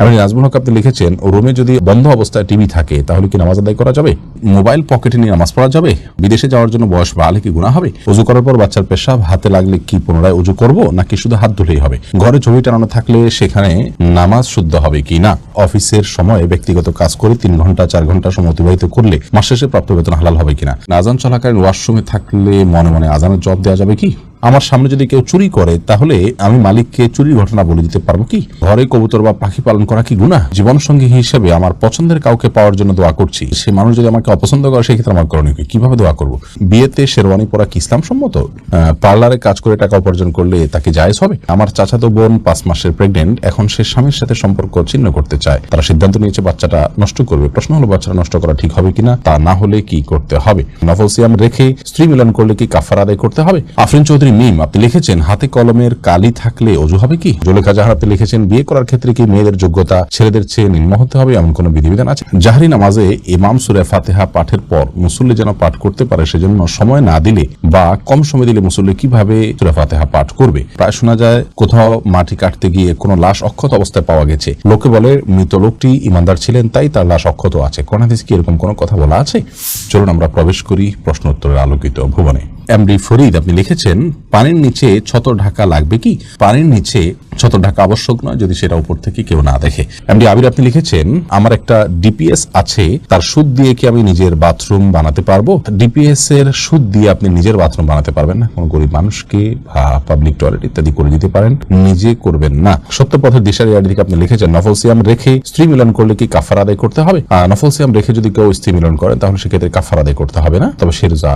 এমন নাজমুল হক আপনি লিখেছেন, রুমে যদি বন্ধ অবস্থায় টিভি থাকে, তাহলে কি নামাজ আদায় করা যাবে? মোবাইল পকেটে নিয়ে নামাজ পড়া যাবে? বিদেশে যাওয়ার জন্য বয়স বাড়লে কি গুণা হবে? উজু করার পর বাচ্চার পেশাব, হাতে লাগলে কি পুনরায় উজু করব? নাকি শুধু হাত ধুলেই হবে? ঘরে ছবি টানানো থাকলে সেখানে নামাজ শুদ্ধ হবে কি না? অফিসের সময়ে ব্যক্তিগত কাজ করে তিন ঘণ্টা, চার ঘণ্টা সময় অতিবাহিত করলে মাস শেষে প্রাপ্ত বেতন হালাল হবে কিনা আজান চলাকালীন ওয়াশরুমে থাকলে মনে মনে আজানের জব দেওয়া যাবে কি? আমার সামনে যদি কেউ চুরি করে, তাহলে আমি মালিককে চুরির ঘটনা বলে দিতে পারব কি? ঘরে কবুতর বা পাখি পালন করা কি গুণা জীবন সঙ্গী হিসেবে আমার পছন্দের কাউকে পাওয়ার জন্য দোয়া করছি। সে মানুষ যদি আমাকে অপছন্দ করে সেক্ষেত্রে আমার করণীয় কি? কীভাবে দোয়া করব? বিয়েতে শেরওয়ানি পরা কি ইসলাম সম্মত পার্লারে কাজ করে টাকা উপার্জন করলে তাকে জায়েজ হবে? আমার চাচাতো বোন পাঁচ মাসের প্রেগনেন্ট এখন সে স্বামীর সাথে সম্পর্ক ছিন্ন করতে চায়। তারা সিদ্ধান্ত নিয়েছে, বাচ্চাটা নষ্ট করবে। প্রশ্ন হলো, বাচ্চাটা নষ্ট করা ঠিক হবে কিনা? তা না হলে কি করতে হবে? নফল সিয়াম রেখে স্ত্রী মিলন করলে কি কাফার আদায় করতে হবে? আফরিন চৌধুরী মিম আপনি লিখেছেন, হাতে কলমের কালি থাকলে অজু হবে কি? জলেখা জাহার আপনি লিখেছেন, বিয়ে করার ক্ষেত্রে কি মেয়েদের যোগ্যতা ছেলেদের চেয়ে নিম্ন হতে হবে? এমন কোন বিধিবিধান আছে? জাহারি নামাজে ইমাম সুরে ফাতেহা পাঠের পর মুসল্লি যেন পাঠ করতে পারে, সেজন্য সময় না দিলে বা কম সময় দিলে মুসল্লি কীভাবে সুরে ফাতেহা পাঠ করবে? প্রায় শোনা যায়, কোথাও মাটি কাটতে গিয়ে কোনো লাশ অক্ষত অবস্থায় পাওয়া গেছে। লোকে বলে, মৃত লোকটি ইমানদার ছিলেন, তাই তার লাশ অক্ষত আছে। কোন হাদিস কি এরকম কোনো কথা বলা আছে? চলুন আমরা প্রবেশ করি প্রশ্ন উত্তরের আলোকিত ভুবনে। এমডি ফরিদ, আপনি লিখেছেন, পানির নিচে ছতর ঢাকা লাগবে কি? পানির নিচে ছতর ঢাকা আবশ্যক নয় যদি সেটা উপর থেকে কেউ না দেখে। এমডি আবির, আপনি লিখেছেন, আমার একটা ডিপিএস আছে, তার সুদ দিয়ে কি আমি নিজের বাথরুম বানাতে পারব? ডিপিএস এর সুদ দিয়ে আপনি নিজের বাথরুম বানাতে পারবেন না। কোনো গরিব মানুষকে বা পাবলিক টয়লেট ইত্যাদি করে দিতে পারেন। নিজে করবেন না। সত্যপথের দিশারি থেকে আপনি লিখেছেন, নফল সিয়াম রেখে স্ত্রী মিলন করলে কি কাফার আদায় করতে হবে? নফল সিয়াম রেখে যদি কেউ স্ত্রী মিলন করেন, তাহলে সেক্ষেত্রে কাফার আদায় করতে হবে না। তবে সে রোজা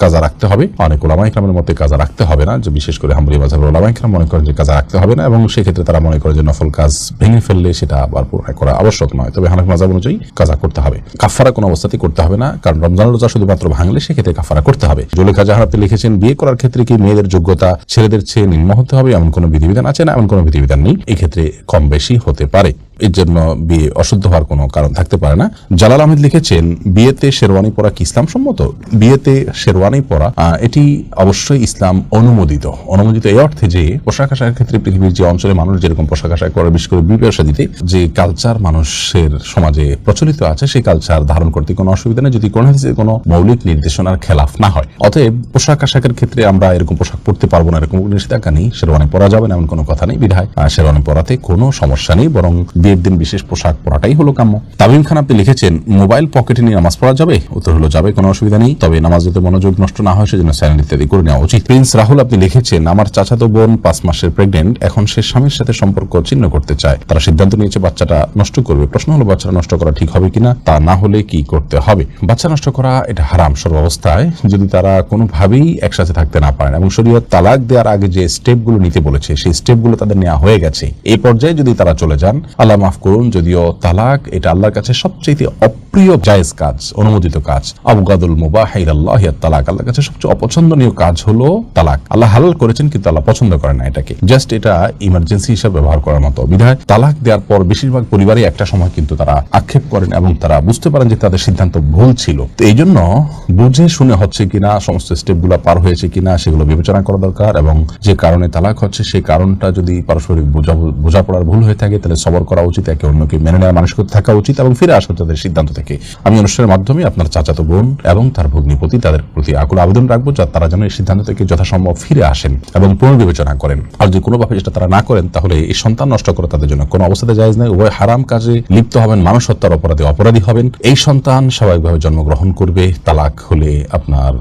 কাজা রাখতে হবে। অনেক ওলামা ইকরামের মতে কাজা রাখতে হবে না, যে বিশেষ করে হাম্বলি মাঝাবের ওলামা ইকরাম মনে করেন যে কাজা রাখতে হবে না এবং সেক্ষেত্রে তারা মনে করে যে নফল কাজ ভেঙে ফেললে সেটা আবার পুনরায় করা আবশ্যক নয়। তবে হানাফি মাজাব অনুযায়ী কাজা করতে হবে। কাফারা কোনো অবস্থাতেই করতে হবে না, কারণ রমজান রোজা শুধুমাত্র ভাঙলে সেক্ষেত্রে কাফারা করতে হবে। জুলেখা জাহারাতে লিখেছেন, বিয়ে করার ক্ষেত্রে কি মেয়েদের যোগ্যতা ছেলেদের চেয়ে নিম্ন হতে হবে এমন কোনো বিধিবিধান আছে না? এমন কোনো বিধিবিধান নেই। এক্ষেত্রে কম বেশি হতে পারে। এর জন্য বিয়ে অশুদ্ধ হওয়ার কোনো কারণ থাকতে পারে না। জালাল আহমেদ লিখেছেন, বিয়েতে শেরওয়ানি পরা কি ইসলাম সম্মত? বিয়েতে শেরওয়ানি পরা এটি অবশ্যই ইসলাম অনুমোদিত। অনুমোদিত এই অর্থে যে, পোশাক আশাকের ক্ষেত্রে পৃথিবীর যে অঞ্চলে মানুষ যেরকম পোশাক আশাক করে বিশেষ করে বিবাহ দিতে যে কালচার মানুষের সমাজে প্রচলিত আছে, সেই কালচার ধারণ করতে কোনো অসুবিধা নেই যদি কোনো কোনো মৌলিক নির্দেশনার খেলাফ না হয়। অতএব পোশাক আশাকের ক্ষেত্রে আমরা এরকম পোশাক পরতে পারব না, এরকম নিষেধাজ্ঞা নেই। শেরওয়ানি পরা যাবে না, এমন কোনো কথা নেই বিধায়। শেরওয়ানি পরাতে কোনো সমস্যা নেই, বরং বিয়ের দিন বিশেষ পোশাক পরাটাই হলো কাম্য। তামিম খান আপনি লিখেছেন, মোবাইল পকেটে নিয়ে নামাজ পড়া যাবে? উত্তর হলো, যাবে, কোনো অসুবিধা নেই। তবে নামাজ যাতে মনোযোগ নষ্ট না হয়, সেজন্য স্যানেল ইত্যাদি করে নেওয়া উচিত। প্রিন্স রাহুল, আপনি লিখেছেন, আমার চাচাতো বোন পাঁচ মাসের প্রেগনেন্ট এখন সে স্বামীর সাথে সম্পর্ক ছিন্ন করতে চায়। তারা সিদ্ধান্ত নিয়েছে, বাচ্চাটা নষ্ট করবে। প্রশ্ন হলো বাচ্চাটা নষ্ট করা ঠিক হবে কিনা? তা না হলে কি করতে হবে? বাচ্চা নষ্ট করা, এটা হারাম সর্বাবস্থায় যদি তারা কোনোভাবেই একসাথে থাকতে না পারেন এবং শরীয়ত তালাক দেওয়ার আগে যে স্টেপগুলো নিতে বলেছে, সেই স্টেপগুলো তাদের নেওয়া হয়ে গেছে। এই পর্যায়ে যদি তারা চলে যান, আল্লাহ মাফ করুন, যদিও তালাক এটা আল্লাহর কাছে সবচেয়ে অপ্রিয় জায়েজ কাজ, অনুমোদিত কাজ। আবগাদুল মুবাহির আল্লাহ তালাক, আল্লাহর কাছে সবচেয়ে অপছন্দনীয় কাজ হলো তালাক। আল্লাহ হালাল করেছেন, কিন্তু আল্লাহ পছন্দ করেন না এটাকে। জাস্ট এটা ইমার্জেন্সি হিসাবে ব্যবহার করার মতো বিধায় তালাক দেওয়ার পর বেশিরভাগ পরিবারই একটা সময় কিন্তু তারা আক্ষেপ করেন এবং তারা বুঝতে পারেন যে তাদের সিদ্ধান্ত ভুল ছিল। তো এই জন্য বুঝে শুনে হচ্ছে কিনা, সমস্ত স্টেপ স্টেপগুলো পার হয়েছে কিনা, সেগুলো বিবেচনা করা দরকার এবং যে কারণে তালাক হচ্ছে, সেই কারণটা যদি পারস্পরিক বোঝা- বোঝাপড়ার ভুল হয়ে থাকে, তাহলে সবর করা উচিত একে অন্যকে মেনে নেওয়া মানুষ থাকা উচিত এবং ফিরে আসা তাদের সিদ্ধান্ত থেকে। আমি অনুষ্ঠানের মাধ্যমে আপনার চাচাতো বোন এবং তার ভগ্নিপতি তাদের প্রতি আকুল আবেদন রাখব যা তারা যেন এই সিদ্ধান্ত থেকে যথাসম্ভব ফিরে আসেন এবং পুনর্বিবেচনা করেন। আর যদি কোনোভাবে যেটা তারা না করেন, তাহলে এই সন্তান নষ্ট করা তাদের জন্য কোনো অবস্থাতে জায়জ নয়। উভয় হারাম কাজে লিপ্ত হবেন মানুষ হত্যার অপরাধে অপরাধী হবেন। এই সন্তান স্বাভাবিকভাবে জন্মগ্রহণ করবে, তালাক হলে আপনার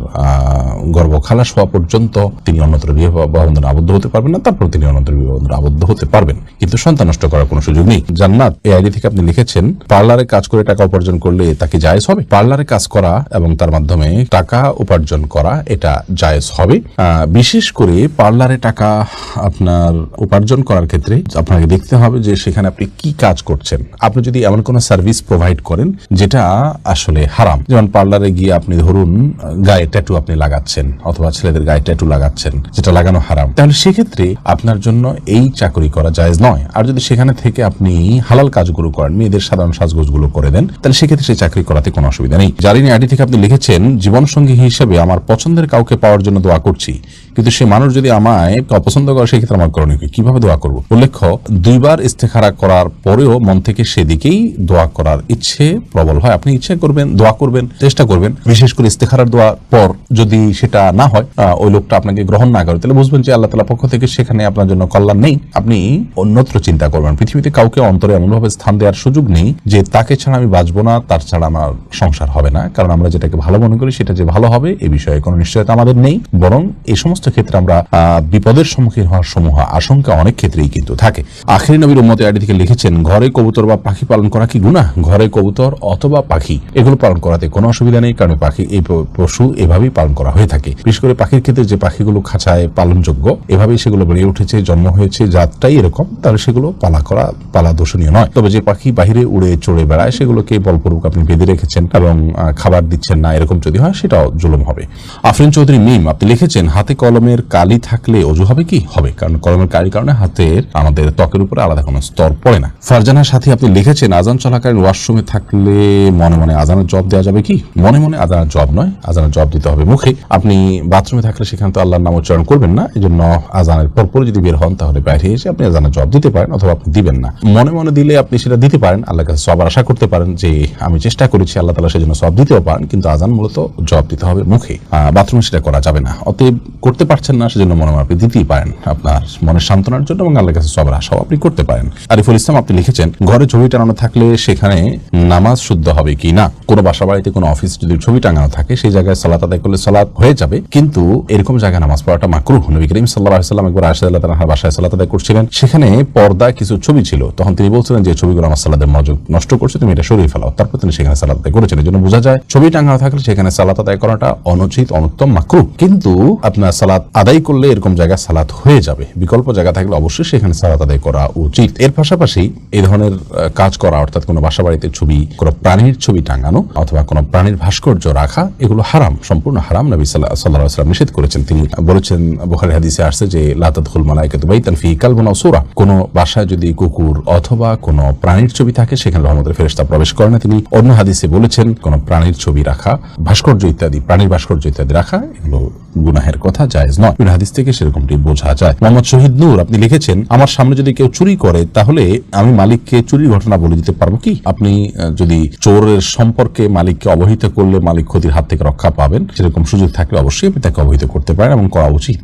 গর্ভ খালাস হওয়া পর্যন্ত তিনি অন্যত্র বিবাহ বন্ধনে আবদ্ধ হতে পারবেন না, তারপর তিনি অন্যত্র বিবাহ বন্ধনে আবদ্ধ হতে পারবেন। কিন্তু সন্তান নষ্ট করার কোনো সুযোগ নেই। জান্নাত, এই আইডি থেকে আপনি লিখেছেন, পার্লারে কাজ করে টাকা উপার্জন করলে তাকে জায়েজ হবে? পার্লারে কাজ করা এবং তার মাধ্যমে টাকা উপার্জন করা, এটা জায়েজ হবে। বিশেষ করে পার্লারে টাকা আপনার উপার্জন করার ক্ষেত্রে আপনাকে দেখতে হবে যে সেখানে আপনি কি কাজ করছেন। আপনি যদি এমন কোনো সার্ভিস প্রোভাইড করেন, যেটা আসলে হারাম। যেমন পার্লারে গিয়ে আপনি ধরুন, গায়ে ট্যাটু আপনি লাগাচ্ছেন অথবা ছেলেদের গায়ে ট্যাটু লাগাচ্ছেন, যেটা লাগানো হারাম। তাহলে সেক্ষেত্রে আপনার জন্য এই চাকরি করা জায়েজ নয়। আর যদি সেখানে থেকে আপনি হালাল কাজগুলো করেন, মেয়েদের সাধারণ সাজগোজগুলো করে দেন, তাহলে সেক্ষেত্রে সেই চাকরি করাতে কোনো অসুবিধা নেই। জারিনী আইডি থেকে আপনি লিখেছেন, জীবনসঙ্গী হিসেবে আমার পছন্দের কাউকে পাওয়ার জন্য দোয়া করছি, কিন্তু সে মানুষ যদি আমায় অপছন্দ করে, সেক্ষেত্রে আমার করণীয়? কীভাবে দোয়া করব? উল্লেখ্য, দুইবার ইস্তেখারা করার পরেও মন থেকে সেদিকেই দোয়া করার ইচ্ছে প্রবল হয়। আপনি ইচ্ছে করবেন, দোয়া করবেন, চেষ্টা করবেন। বিশেষ করে ইস্তেখারার দোয়ার পর যদি সেটা না হয় ওই লোকটা আপনাকে গ্রহণ না করে, তাহলে বুঝবেন যে আল্লাহ তালা পক্ষ থেকে সেখানে আপনার জন্য কল্যাণ নেই। আপনি অন্যত্র চিন্তা করবেন। পৃথিবীতে কাউকে অন্তরে এমনভাবে স্থান দেওয়ার সুযোগ নেই যে তাকে ছাড়া আমি বাঁচবো না, তার ছাড়া আমার সংসার হবে না। কারণ আমরা যেটাকে ভালো মনে করি সেটা যে ভালো হবে এই বিষয়ে কোনো নিশ্চয়তা আমাদের নেই। বরং এই সমস্ত ক্ষেত্রে আমরা বিপদের সম্মুখীন হওয়ার সমূহ আশঙ্কা অনেক ক্ষেত্রেই কিন্তু থাকে। আখেরি নবীর উম্মতে আইডি থেকে লিখেছেন, ঘরে কবুতর বা পাখি পালন করা কি গুণা ঘরে কবুতর অথবা পাখি, এগুলো পালন করাতে কোনো অসুবিধা নেই, কারণ পাখি, এই পশু এভাবেই পালন করা হয়ে থাকে। বিশেষ করে পাখির ক্ষেত্রে যে পাখিগুলো খাঁচায় পালনযোগ্য, এভাবেই সেগুলো বেড়ে উঠেছে, জন্ম হয়েছে জাতটাই এরকম, তাহলে সেগুলো পালা করা, পালা দোষণীয় নয়। তবে যে পাখি বাহিরে উড়ে চড়ে বেড়ায়, সেগুলোকে বলপূর্বক আপনি বেঁধে রেখেছেন এবং খাবার দিচ্ছেন না, এরকম যদি হয় সেটাও জুলুম হবে। আফরিন চৌধুরী মিম, আপনি লিখেছেন, হাতে কলমের কালি থাকলে অজু হবে কি হবে? কারণ কলমের কালির কারণে হাতের, আমাদের ত্বকের উপরে আলাদা কোনো স্তর পড়ে না। ফারজানার সাথে, আপনি লিখেছেন, আজান চলাকালীন ওয়াশরুমে থাকলে মনে মনে আজানের জব দেওয়া যাবে কি? মনে মনে আজানের জব নয়, আজানের জব দিতে হবে মুখে। আপনি বাথরুমে থাকলে সেখানে তো আল্লাহর নাম উচ্চারণ করবেন না এই জন্য আজানের পরপর যদি বের হন, তাহলে বাইরে এসে আপনি আজানের জব দিতে পারেন অথবা আপনি দিবেন না। মনে মনে মনে দিলে আপনি সেটা দিতে পারেন, আল্লাহর কাছে সব আশা করতে পারেন যে আমি চেষ্টা করেছি আল্লাহ তালা সেজন্য সব দিতেও পারেন, কিন্তু আজান মূলত জব দিতে হবে মুখে। বাথরুমে সেটা করা যাবে না। অতএব করতে পারছেন না, সেজন্য মনে মনে আপনি দিতেই পারেন আপনার মনের সান্ত্বনার জন্য এবং আল্লাহর কাছে সবার আশাও আপনি করতে পারেন। আরিফুল ইসলাম আপনি লিখেছেন, ঘরে ছবি টানানো থাকলে সেখানে নামাজ শুদ্ধ হবে কি না? কোনো বাসা বাড়িতে কোনো অফিস যদি ছবি টাঙানো থাকে, সেই জায়গায় সালাত আদায় করলে সালাত হয়ে যাবে, কিন্তু এরকম জায়গায় নামাজ পড়াটা মাকরুহ। নবী করিম সাল্লাহ সাল্লাম একবার আশা আল্লাহ তালার বাসায় সালাত আদায় করছিলেন, সেখানে পর্দা কিছু ছবি ছিল, তখন তিনি বলছিলেন যে ছবিগুলো আমার সালাদের মনোযোগ নষ্ট করছে, তুমি এটা সরিয়ে ফেলাও। তারপর তিনি সেখানে সালাত আদায় করেছেন। এই জন্য বোঝা যায়, ছবি টাঙানো থাকলে সেখানে সালাত আদায় করাটা অনুচিত, অনুত্তম মাকরু কিন্তু আপনার সালাত আদায় করলে এরকম জায়গায় সালাত হয়ে যাবে। বিকল্প জায়গা থাকলে অবশ্যই সেখানে সালাত আদায় করা উচিত। এর পাশাপাশি এই ধরনের কাজ করা, অর্থাৎ কোনো বাসা বাড়িতে ছবি, কোনো প্রাণীর ছবি টাঙানো অথবা কোনো প্রাণীর ভাস্কর্য রাখা, এগুলো হারাম, সম্পূর্ণ হারাম। নবী সাল্লাহ সাল্লাম নিষেধ করেছেন। তিনি বলেছেন বুখারী হাদিসে আসছে যে লাতাদখুল মালাইকাতু বাইতান ফি কালবুন সূরা কোনো বাসায় যদি কুকুর অথবা কোনো প্রাণীর ছবি থাকে, সেখানে রহমতের ফেরেশতা প্রবেশ করে না। তিনি অন্য হাদিসে বলেছেন, কোনো প্রাণীর ছবি রাখা, ভাস্কর্য ইত্যাদি, প্রাণীর ভাস্কর্য ইত্যাদি রাখা, এগুলো গুনাহের কথা, জায়েজ নয়। হাদিস থেকে সেরকমটি বোঝা যায়। মোহাম্মদ শহীদ নূর, আপনি লিখেছেন, আমার সামনে যদি কেউ চুরি করে, তাহলে আমি মালিককে চুরির ঘটনা বলে দিতে পারব কি? আপনি যদি চোরের সম্পর্কে মালিককে অবহিত করলে মালিক ক্ষতির হাত থেকে রক্ষা পাবেন, সেরকম সুযোগ থাকলে অবশ্যই আপনি তাকে অবহিত করতে পারেন এবং করা উচিত।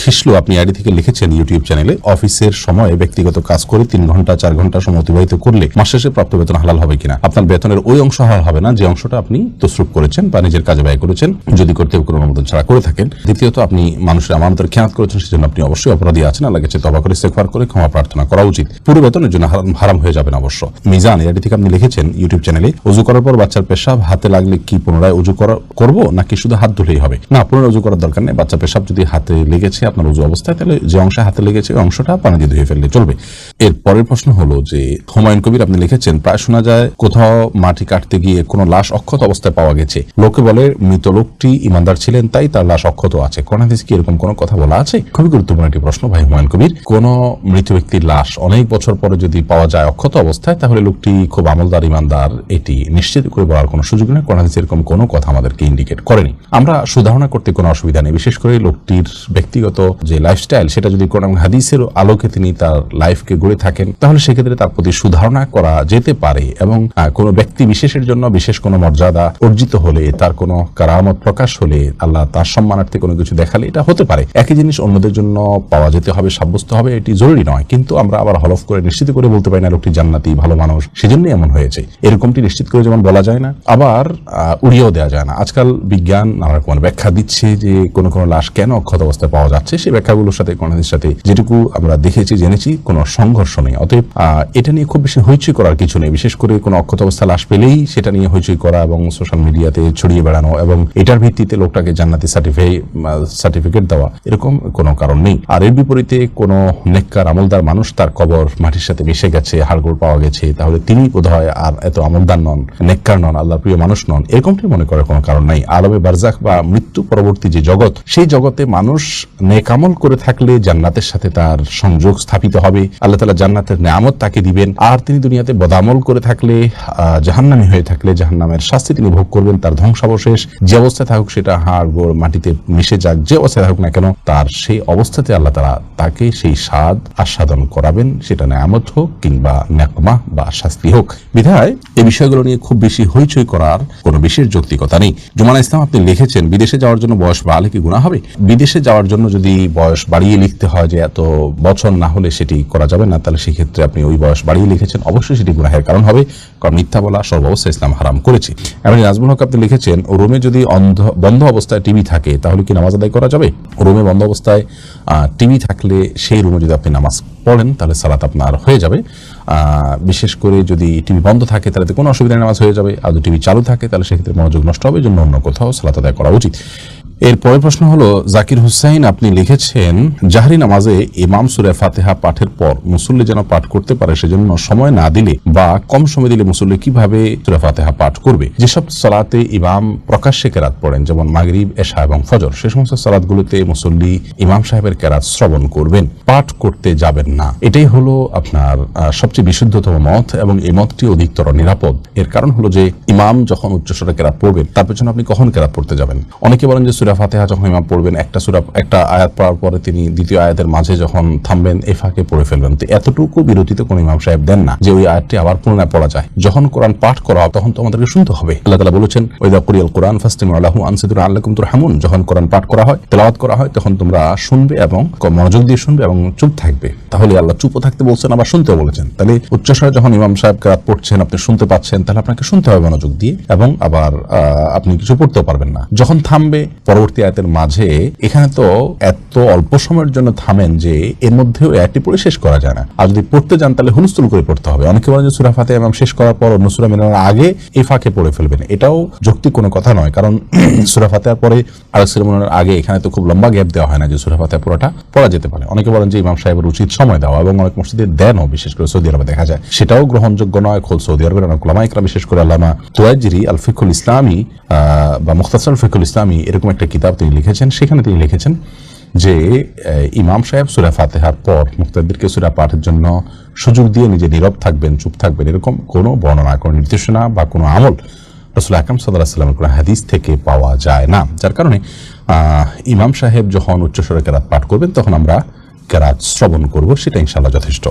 খিসলু আপনি আইডি থেকে লিখেছেন ইউটিউব চ্যানেলে অফিসের সময় ব্যক্তিগত কাজ করে তিন ঘণ্টা, চার ঘণ্টা সময় অতিবাহিত করলে মাস শেষে প্রাপ্ত বেতন হালাল হবে কিনা? আপনার বেতনের ওই অংশ হালাল হবে না, যে অংশটা আপনি তসরুপ করেছেন বা নিজের কাজে ব্যয় করেছেন, যদি করতে কোনো অনুমোদন ছাড়া করে থাকেন। দ্বিতীয়ত, আপনি মানুষের আমানতের খেয়াত করেছেন, সেজন্য আপনি অবশ্যই অপরাধী আছেন আল্লাহ কাছে তবা করে ইস্তেগফার করে ক্ষমা প্রার্থনা করা উচিত। পুরো বেতনের জন্য হারাম হয়ে যাবেন অবশ্য। মিজান এটি থেকে আপনি লিখেছেন ইউটিউব চ্যানেলে উজু করার পর বাচ্চার পেশাব হাতে লাগলে কি পুনরায় উজু করা, করব, নাকি শুধু হাত ধুলেই হবে? না, পুনরায় উজু করার দরকার নেই বাচ্চা পেশাব যদি হাতে লেগেছে আপনার উজু অবস্থায়, তাহলে যে অংশে হাতে লেগেছে, ওই অংশটা পানি দিয়ে ধুয়ে ফেললে চলবে। এর পরের প্রশ্ন হলো যে, হুমায়ুন কবির আপনি লিখেছেন, প্রায় শোনা যায়, কোথাও মাটি কাটতে গিয়ে কোনো লাশ অক্ষত অবস্থায় পাওয়া গেছে। লোকে বলে, মৃত লোকটি ইমানদার ছিলেন, তাই তার লাশ অক্ষত আছে। কোন হাদিসে কি এরকম কোনো কথা বলা আছে? খুবই গুরুত্বপূর্ণ একটি প্রশ্ন, ভাই হুমায়ুন কবির। কোন মৃত ব্যক্তির লাশ অনেক বছর পরে যদি পাওয়া যায় অক্ষত অবস্থায়, তাহলে লোকটি খুব আমলদার, ইমানদার, এটি নিশ্চিত করে বলার কোনো সুযোগ নেই। কোন হাদিসে এরকম কোনো কথা আমাদেরকে ইন্ডিকেট করেনি। আমরা সুধারণা করতে কোনো অসুবিধা নেই, বিশেষ করে লোকটির ব্যক্তিগত যে লাইফস্টাইল সেটা যদি কোন হাদিসের আলোকে তিনি তার লাইফকে গড়ে থাকেন, তাহলে সেক্ষেত্রে তার প্রতি সুধারণা করা যেতে পারে এবং কোনো ব্যক্তি বিশেষের জন্য, বিশেষ কোনো মর্যাদা অর্জিত হলে, তার কোনো কারামত প্রকাশ হলে, আল্লাহ তার সম্মানার্থে কোনো কিছু দেখালে এটা হতে পারে। একই জিনিস অন্যদের জন্য পাওয়া যেতে হবে, সাব্যস্ত হবে, এটি জরুরি নয়। কিন্তু আমরা আবার হলফ করে নিশ্চিত করে বলতে পারি না, লোকটি জান্নাতি, ভালো মানুষ, সেজন্যই এমন হয়েছে। এরকমটি নিশ্চিত করে যেমন বলা যায় না, আবার উড়িয়েও দেওয়া যায় না। আজকাল বিজ্ঞান নানা রকম ব্যাখ্যা দিচ্ছে যে কোনো কোনো লাশ কেন অক্ষত অবস্থায় পাওয়া যাচ্ছে? সেই ব্যাখ্যাগুলোর সাথে কোনদের সাথে। যেটুকু আমরা দেখেছি, জেনেছি, কোনো সংঘর্ষ নেই। অতএব এটা নিয়ে খুব বেশি হইচই করার কিছু নেই। বিশেষ করে কোনো অক্ষত অবস্থা লাশ পেলেই সেটা নিয়ে হইচই করা এবং সোশ্যাল মিডিয়াতে ছড়িয়ে বেড়ানো এবং এটার ভিত্তিতে লোকটাকে জান্নাতি সার্টিফাই সার্টিফিকেট দেওয়া, এরকম কোনো কারণ নেই। আর এর বিপরীতে কোনো নেককার, আমলদার মানুষ তার কবর মাটির সাথে মিশে গেছে, হাড়গোড় পাওয়া গেছে, তাহলে তিনি বোধ হয় আর এত আমলদার নন, নেককার নন, আল্লাহর প্রিয় মানুষ নন, এরকমটি মনে করার কোনো কারণ নাই। আলমে বারজাক বা মৃত্যু পরবর্তী যে জগৎ, সেই জগতে মানুষ নেক নেকামল করে থাকলে জান্নাতের সাথে তার সংযোগ স্থাপিত হবে। আল্লাহ তালা জান্নাতের নেয়ামত তাকে দিবেন। আর তিনি দুনিয়াতে বদামল করে থাকলে জাহান্নামী হয়ে থাকলে জাহান্নামের শাস্তি তিনি ভোগ করবেন। তার ধ্বংসাবশেষ যে অবস্থায় থাকুক সেটা হাড়, গোড়, মাটিতে মিশে যাক, যে অবস্থায় থাকুক না কেন, তার সেই অবস্থাতে আল্লাহ তালা তাকে সেই স্বাদ আস্বাদন করাবেন। সেটা নেয়ামত হোক কিংবা নেকমা বা শাস্তি হোক। বিধায় এই বিষয়গুলো নিয়ে খুব বেশি হইচই করার কোনো বিশেষ যৌক্তিকতা নেই। জুমানা ইসলাম আপনি লিখেছেন, বিদেশে যাওয়ার জন্য বয়স বাড়লে কি গুণা হবে? বিদেশে যাওয়ার জন্য যদি বয়স বাড়িয়ে লিখতে হয় যে এত বছর না হলে সেটি করা যাবে না, তাহলে সেক্ষেত্রে আপনি ওই বয়স বাড়িয়ে লিখেছেন। অবশ্যই সেটি গুনাহের কারণ হবে, কারণ মিথ্যা বলা সর্বাবস্থা ইসলাম হারাম করেছে। এমনি নাজমুল হক আপনি লিখেছেন, রুমে যদি অন্ধ, বন্ধ অবস্থায় টিভি থাকে, তাহলে কি নামাজ আদায় করা যাবে? রুমে বন্ধ অবস্থায় টিভি থাকলে সেই রুমে যদি আপনি নামাজ পড়েন, তাহলে সালাত আপনার হয়ে যাবে। বিশেষ করে যদি টিভি বন্ধ থাকে, তাহলে কোনো অসুবিধা নামাজ হয়ে যাবে। আর যদি টিভি চালু থাকে, তাহলে সেক্ষেত্রে মনোযোগ নষ্ট হবে জন্য অন্য কোথাও সালাত আদায় করা উচিত। এর পরের প্রশ্ন হলো, জাকির হুসাইন আপনি লিখেছেন, জাহরি নামাজে ইমাম সুরে ফাতেহা পাঠের পর মুসল্লি যেন পাঠ করতে পারে সেজন্য সময় না দিলে বা কম সময় দিলে মুসল্লি কীভাবে সুরে ফাতেহা পাঠ করবে? যেসব সালাতে ইমাম প্রকাশ্যে কেরাত পড়েন, যেমন মাগরিব, এশা এবং ফজর, সে সমস্ত সালাদগুলোতে মুসল্লি ইমাম সাহেবের কেরাত শ্রবণ করবেন, পাঠ করতে যাবেন না। এটাই হলো আপনার সবচেয়ে বিশুদ্ধতম মত এবং এই মতটি অধিকতর নিরাপদ। এর কারণ হলো যে ইমাম যখন উচ্চস্বরে কেরাত পড়বেন, তার পেছনে আপনি কখন কেরাত পড়তে যাবেন? অনেকে বলেন যে সুরা ফাতেহা যখন ইমাম পড়বেন, একটা সুরা, একটা আয়াত পড়ার পরে তিনি দ্বিতীয় আয়াতের মাঝে যখন থামবেন এই ফাঁকে পড়ে ফেলবেন। তো এতটুকু বিরতিতে কোন ইমাম সাহেব দেন না যে ওই আয়াতটি আবার পুনরায় পড়া যায়। যখন কোরআন পাঠ করা হয়, তখন তো আমাদেরকে শুনতে হবে। আল্লাহ তালা বলেছেন ওইদা কুরিয়াল কোরআন ফাস্তিম আল্লাহু আনসিদুর আল্লাকুম তুর হামুন যখন কোরআন পাঠ করা হয়, তেলাওয়াত করা হয়, তখন তোমরা শুনবে এবং মনোযোগ দিয়ে শুনবে এবং চুপ থাকবে। তাহলে আল্লাহ চুপও থাকতে বলছেন, আবার শুনতেও বলেছেন। তাহলে উচ্চস্বরে যখন ইমাম সাহেব রাত পড়ছেন, আপনি শুনতে পাচ্ছেন, তাহলে আপনাকে শুনতে হবে মনোযোগ দিয়ে এবং আবার আপনি কিছু পড়তেও পারবেন না। যখন থামবে পরবর্তী আয়াতের মাঝে এখানে তো এত অল্প সময়ের জন্য থামেন যে এর মধ্যেও একটি পড়ে শেষ করা যায় না। আর যদি পড়তে যান তাহলে হুলস্থুল করে পড়তে হবে। অনেকে বলেন যে সুরা ফাতে এবং শেষ করার পর অন্য সুরা মেলানোর আগে এই ফাঁকে পড়ে ফেলবেন। এটাও যৌক্তিক কোনো কথা নয়। কারণ সুরা পরে আরেক সুরা আগে এখানে তো খুব লম্বা গ্যাপ দেওয়া হয় না যে সুরা ফাতেহা পুরোটা পড়া যেতে পারে। অনেকে বলেন যে ইমাম সাহেবের উচিত সময় দেওয়া এবং অনেক মসজিদে দেনও, বিশেষ করে সৌদি আরবে দেখা যায়। সেটাও গ্রহণযোগ্য নয়। খোল সৌদি আরবের অনেক ওলামাইকরা বিশেষ করে আল্লামা তোয়াজিরি আলফিকুল ইসলামী বা মুখতাসর ফিকুল ইসলামী এরকম একটা কিতাব তিনি লিখেছেন, সেখানে তিনি লিখেছেন যে ইমাম সাহেব সুরা ফাতেহার পর মুক্তাদিরকে সুরা পাঠের জন্য সুযোগ দিয়ে নিজে নীরব থাকবেন, চুপ থাকবেন, এরকম কোনো বর্ণনা, কোনো নির্দেশনা বা কোনো আমল রসুল আকরম সাল্লাহ সাল্লামের কোনো হাদিস থেকে পাওয়া যায় না। যার কারণে ইমাম সাহেব যখন উচ্চস্বরে কেরাত পাঠ করবেন, তখন আমরা কেরাত শ্রবণ করব, সেটা ইনশাল্লাহ যথেষ্ট।